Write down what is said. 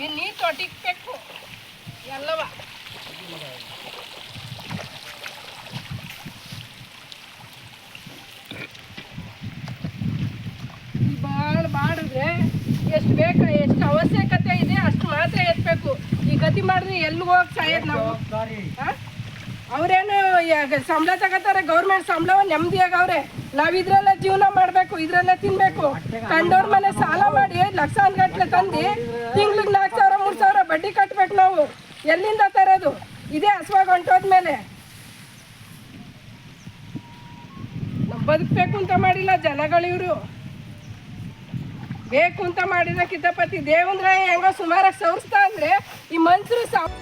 ಇನ್ನು ನೀರು ತೊಟ್ಟಿಕ್ಬೇಕು ಎಲ್ಲವ. ಭಾಳ ಮಾಡಿದ್ರೆ ಎಷ್ಟು ಬೇಕು ಎಷ್ಟು ಅವಶ್ಯಕತೆ ಇದೆ ಅಷ್ಟು ಮಾತ್ರ ಎತ್ತಬೇಕು ಈ ಗತಿ ಮಾಡಿದ್ರೆ ಎಲ್ಲಿ ಹೋಗಿ ಸಾಯೋದು ನಾವು? ಅವ್ರೇನು ಸಂಬಳ ತಗೋತಾರೆ, ಗೌರ್ಮೆಂಟ್ ಸಂಬಳ ನೆಮ್ಮದಿಯಾಗ ಅವ್ರೆ. ನಾವ್ ಇದ್ರಲ್ಲೇ ಜೀವನ ಮಾಡ್ಬೇಕು, ಇದ್ರಲ್ಲೇ ತಿನ್ಬೇಕು. ಕಂಡೋರ್ ಮನೆ ಸಾಲ ಮಾಡಿ ಲಕ್ಷಾನ್ ಗಟ್ಲೆ ತಂದು ತಿಂಗ್ಳಿಗೆ ನಾಲ್ಕು ಸಾವಿರ, ಮೂರು ಸಾವಿರ ಬಡ್ಡಿ ಕಟ್ಬೇಕು ನಾವು. ಎಲ್ಲಿಂದ ತರೋದು? ಇದೇ ಹಸುವಾಗಿ ಹೊಂಟೋದ್ಮೇಲೆ ನಮ್ ಬದುಕ್ಬೇಕು ಅಂತ ಮಾಡಿಲ್ಲ ಜನಗಳಿವ್ರು ಬೇಕು ಅಂತ ಮಾಡಿದ ಕಿದ್ದಪತಿ ದೇವಂದ್ರೆ ಹೆಂಗೋ ಸುಮಾರಾಗಿ ಸವರಿಸ್ತಾ ಅಂದ್ರೆ ಈ ಮನ್ಸರು ಸಾವ್